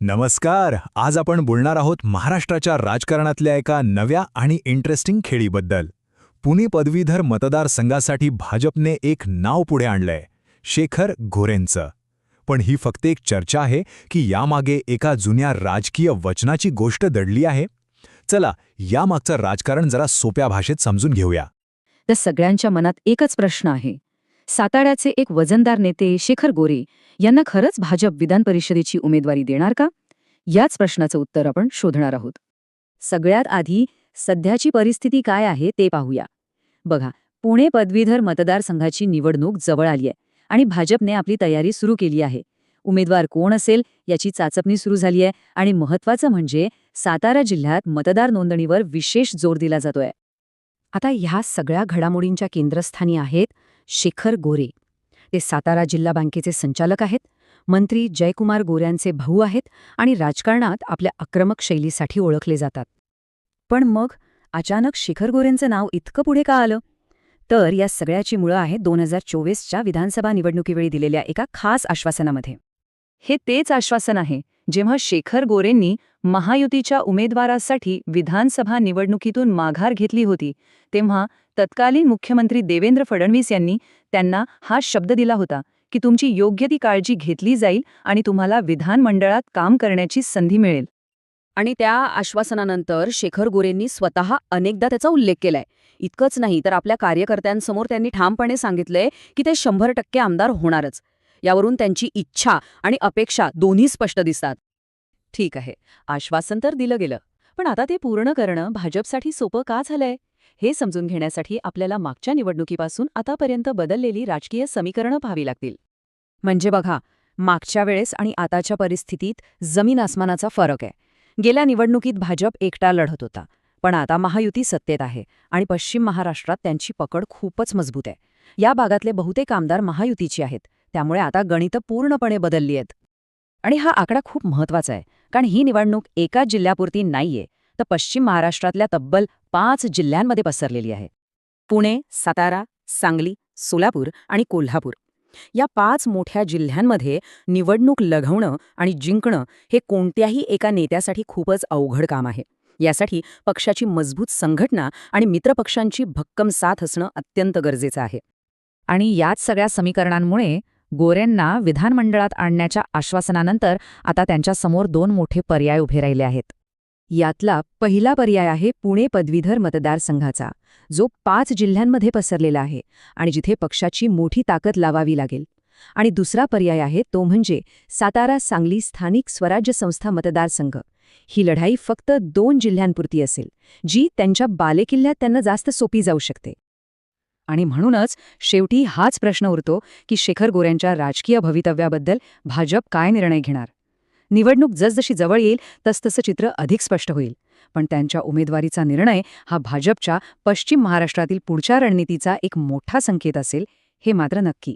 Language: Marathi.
नमस्कार. आज आपण बोलणार आहोत महाराष्ट्राच्या राजकारणातल्या एका नव्या आणि इंटरेस्टिंग खेळीबद्दल. पुणे पदवीधर मतदारसंघासाठी भाजपने एक नाव पुढे आणलंय शेखर घोरेंचं. पण ही फक्त एक चर्चा आहे की यामागे एका जुन्या राजकीय वचनाची गोष्ट दडली आहे? चला यामागचं राजकारण जरा सोप्या भाषेत समजून घेऊया. तर सगळ्यांच्या मनात एकच प्रश्न आहे. साताऱ्याचे एक वजनदार नेते शेखर गोरे यांना खरंच भाजप विधान परिषदेची उमेदवारी देणार का? याच प्रश्नाचं उत्तर आपण शोधणार आहोत. सगळ्यात आधी सध्याची परिस्थिती काय आहे ते पाहूया. बघा पुणे पदवीधर मतदारसंघाची निवडणूक जवळ आली आहे आणि भाजपने आपली तयारी सुरू केली आहे. उमेदवार कोण असेल याची चाचपणी सुरू झाली आहे आणि महत्वाचं म्हणजे सातारा जिल्ह्यात मतदार नोंदणीवर विशेष जोर दिला जातोय. आता ह्या सगळ्या घडामोडींच्या केंद्रस्थानी आहेत शेखर गोरे. ते सातारा जिल्हा बँकेचे संचालक आहेत. मंत्री जयकुमार गोऱ्यांचे भाऊ आहेत आणि राजकारणात आपल्या आक्रमक शैलीसाठी ओळखले जातात. पण मग अचानक शेखर गोरेंचं नाव इतकं पुढे का आलं? तर या सगळ्याची मुळं आहेत दोन हजार चोवीसच्या विधानसभा निवडणुकीवेळी दिलेल्या एका खास आश्वासनामध्ये. हे तेच आश्वासन आहे जेव्हा शेखर गोरेंनी महायुतीच्या उमेदवारासाठी विधानसभा निवडणुकीतून माघार घेतली होती तेव्हा तत्कालीन मुख्यमंत्री देवेंद्र फडणवीस यांनी त्यांना हा शब्द दिला होता की तुमची योग्य ती काळजी घेतली जाईल आणि तुम्हाला विधानमंडळात काम करण्याची संधी मिळेल. आणि त्या आश्वासनानंतर शेखर गोरेंनी स्वतः अनेकदा त्याचा उल्लेख केलाय. इतकंच नाही तर आपल्या कार्यकर्त्यांसमोर त्यांनी ठामपणे सांगितलंय की ते शंभर टक्के आमदार होणारच. यावरून त्यांची इच्छा आणि अपेक्षा दोन्ही स्पष्ट दिसतात. ठीक आहे आश्वासन तर दिलं गेलं. पण आता ते पूर्ण करणं भाजपसाठी सोपं का झालंय? हे समजून घेण्यासाठी आपल्याला मागच्या निवडणुकीपासून आतापर्यंत बदललेली राजकीय समीकरणं पाहावी लागतील. म्हणजे बघा मागच्या वेळेस आणि आताच्या परिस्थितीत जमीन आसमानाचा फरक आहे. गेल्या निवडणुकीत भाजप एकटा लढत होता पण आता महायुती सत्तेत आहे आणि पश्चिम महाराष्ट्रात त्यांची पकड खूपच मजबूत आहे. या भागातले बहुतेक आमदार महायुतीची आहेत त्यामुळे आता गणितं पूर्णपणे बदलली आहेत. आणि हा आकडा खूप महत्त्वाचा आहे. कारण ही निवडणूक एकाच जिल्ह्यापुरती नाहीये तर पश्चिम महाराष्ट्रातल्या तब्बल पाच जिल्ह्यांमध्ये पसरलेली आहे. पुणे सातारा सांगली सोलापूर आणि कोल्हापूर. या पाच मोठ्या जिल्ह्यांमध्ये निवडणूक लढवणं आणि जिंकणं हे कोणत्याही एका नेत्यासाठी खूपच अवघड काम आहे. यासाठी पक्षाची मजबूत संघटना आणि मित्रपक्षांची भक्कम साथ असणं अत्यंत गरजेचं आहे. आणि याच सगळ्या समीकरणांमुळे गोरेंना विधानमंडळात आणण्याच्या आश्वासनानंतर आता त्यांच्यासमोर दोन मोठे पर्याय उभे राहिले आहेत. यातला पहिला पर्याय आहे पुणे पदवीधर मतदारसंघाचा जो पाच जिल्ह्यांमध्ये पसरलेला आहे आणि जिथे पक्षाची मोठी ताकद लावावी लागेल. आणि दुसरा पर्याय आहे तो म्हणजे सातारा सांगली स्थानिक स्वराज्य संस्था मतदारसंघ. ही लढाई फक्त दोन जिल्ह्यांपुरती असेल जी त्यांच्या बालेकिल्ल्यात त्यांना जास्त सोपी जाऊ शकते. आणि म्हणूनच शेवटी हाच प्रश्न उरतो की शेखर गोऱ्यांच्या राजकीय भवितव्याबद्दल भाजप काय निर्णय घेणार? निवडणूक जसजशी जवळ येईल तसतसं चित्र अधिक स्पष्ट होईल. पण त्यांच्या उमेदवारीचा निर्णय हा भाजपच्या पश्चिम महाराष्ट्रातील पुढच्या रणनीतीचा एक मोठा संकेत असेल हे मात्र नक्की.